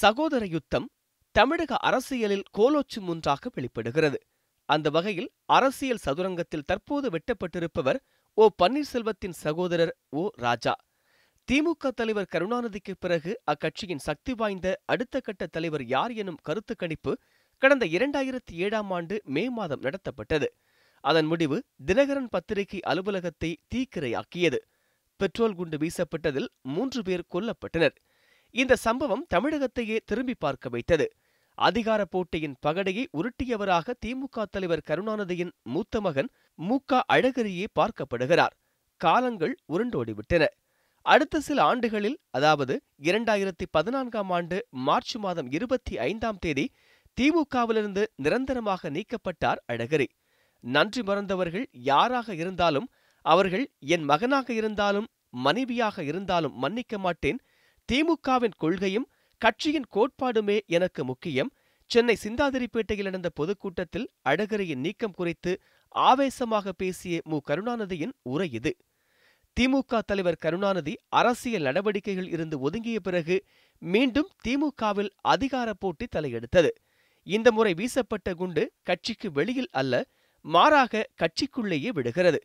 சகோதர யுத்தம் தமிழக அரசியலில் கோலோச்சும் ஒன்றாக வெளிப்படுகிறது. அந்த வகையில் அரசியல் சதுரங்கத்தில் தற்போது வெட்டப்பட்டிருப்பவர் ஓ. பன்னீர்செல்வத்தின் சகோதரர் ஓ. ராஜா. திமுக தலைவர் கருணாநிதிக்கு பிறகு அக்கட்சியின் சக்தி வாய்ந்த அடுத்த கட்ட தலைவர் யார் எனும் கருத்து கணிப்பு கடந்த இரண்டாயிரத்தி ஏழாம் ஆண்டு மே மாதம் நடத்தப்பட்டது. அதன் முடிவு தினகரன் பத்திரிகை அலுவலகத்தை தீக்கிரையாக்கியது. பெட்ரோல் குண்டு வீசப்பட்டதில் மூன்று பேர் கொல்லப்பட்டனர். இந்த சம்பவம் தமிழகத்தையே திரும்பி பார்க்க வைத்தது. அதிகார போட்டியின் பகடையை உருட்டியவராக திமுக தலைவர் கருணாநிதியின் மூத்த மகன் மு. க. அழகிரியே பார்க்கப்படுகிறார். காலங்கள் உருண்டோடிவிட்டன. அடுத்த சில ஆண்டுகளில் அதாவது இரண்டாயிரத்தி பதினான்காம் ஆண்டு மார்ச் மாதம் இருபத்தி ஐந்தாம் தேதி திமுகவிலிருந்து நிரந்தரமாக நீக்கப்பட்டார் அழகிரி. நன்றி மறந்தவர்கள் யாராக இருந்தாலும் அவர்கள் என் மகனாக இருந்தாலும் மனைவியாக இருந்தாலும் மன்னிக்க மாட்டேன். திமுகவின் கொள்கையும் கட்சியின் கோட்பாடுமே எனக்கு முக்கியம். சென்னை சிந்தாதிரிப்பேட்டையில் நடந்த பொதுக்கூட்டத்தில் அழகரியின் நீக்கம் குறித்து ஆவேசமாக பேசிய மு. கருணாநிதியின் உரை இது. திமுக தலைவர் கருணாநிதி அரசியல் நடவடிக்கைகள் இருந்து ஒதுங்கிய பிறகு மீண்டும் திமுகவில் அதிகார போட்டி தலையெடுத்தது. இந்த முறை வீசப்பட்ட குண்டு கட்சிக்கு வெளியில் அல்ல மாறாக கட்சிக்குள்ளேயே விடுகிறது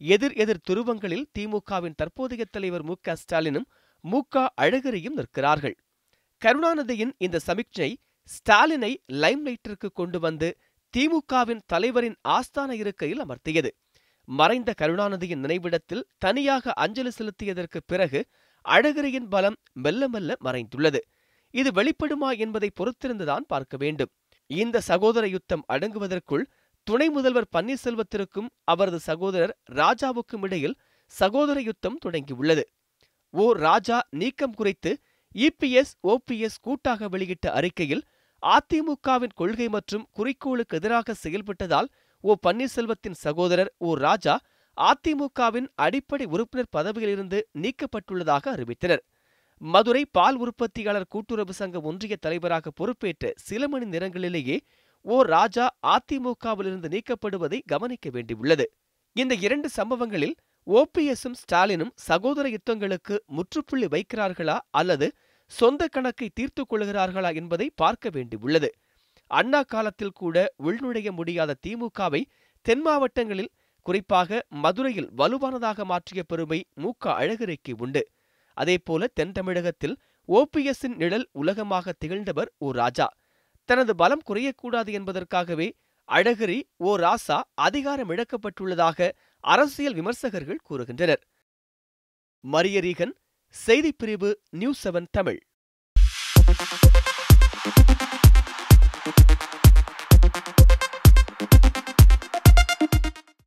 எதிர் எதிர் துருவங்களில் திமுகவின் தற்போதைய தலைவர் மு. க. ஸ்டாலினும் மு. க. நிற்கிறார்கள். கருணாநிதியின் இந்த சமிக்ஞை ஸ்டாலினை லைம்லைட்டிற்கு கொண்டு வந்து திமுகவின் தலைவரின் ஆஸ்தான இருக்கையில் அமர்த்தியது. மறைந்த கருணாநிதியின் நினைவிடத்தில் தனியாக அஞ்சலி செலுத்தியதற்கு பிறகு அழகிரியின் பலம் மெல்ல மெல்ல மறைந்துள்ளது. இது வெளிப்படுமா என்பதை பொறுத்திருந்துதான் பார்க்க வேண்டும். இந்த சகோதர யுத்தம் அடங்குவதற்குள் துணை முதல்வர் பன்னீர்செல்வத்திற்கும் அவரது சகோதரர் ராஜாவுக்கும் இடையில் சகோதர யுத்தம் தொடங்கியுள்ளது. ஓ ராஜா நீக்கம் குறித்து இபிஎஸ் ஓபிஎஸ் கூட்டாக வெளியிட்ட அறிக்கையில் அதிமுகவின் கொள்கை மற்றும் குறிக்கோளுக்கு எதிராக செயல்பட்டதால் ஓ பன்னீர்செல்வத்தின் சகோதரர் ஓ ராஜா அதிமுகவின் அடிப்படை உறுப்பினர் பதவியிலிருந்து நீக்கப்பட்டுள்ளதாக அறிவித்தனர். மதுரை பால் உற்பத்தியாளர் கூட்டுறவு சங்க ஒன்றிய தலைவராக பொறுப்பேற்ற சில மணி நேரங்களிலேயே ஓ ராஜா அதிமுகவிலிருந்து நீக்கப்படுவதை கவனிக்க வேண்டியுள்ளது. இந்த இரண்டு சம்பவங்களில் ஓபிஎஸும் ஸ்டாலினும் சகோதர யுத்தங்களுக்கு முற்றுப்புள்ளி வைக்கிறார்களா அல்லது சொந்த கணக்கை தீர்த்து கொள்கிறார்களா என்பதை பார்க்க வேண்டியுள்ளது. அண்ணா காலத்தில் கூட உள்நுழைய முடியாத திமுகவை தென் மாவட்டங்களில் குறிப்பாக மதுரையில் வலுவானதாக மாற்றிய பெருமை மு. க. அழகிரிக்கு உண்டு. அதேபோல தென் தமிழகத்தில் ஓபிஎஸ்ஸின் நிழல் உலகமாக திகழ்ந்தவர் ஓ. ராஜா. தனது பலம் குறையக்கூடாது என்பதற்காகவே அழகிரி ஓ. ராசா அதிகாரம் இழக்கப்பட்டுள்ளதாக அரசியல் விமர்சகர்கள் கூறுகின்றனர். மரியரீகன் செய்திப்பிரிவு நியூஸ் செவன் தமிழ்.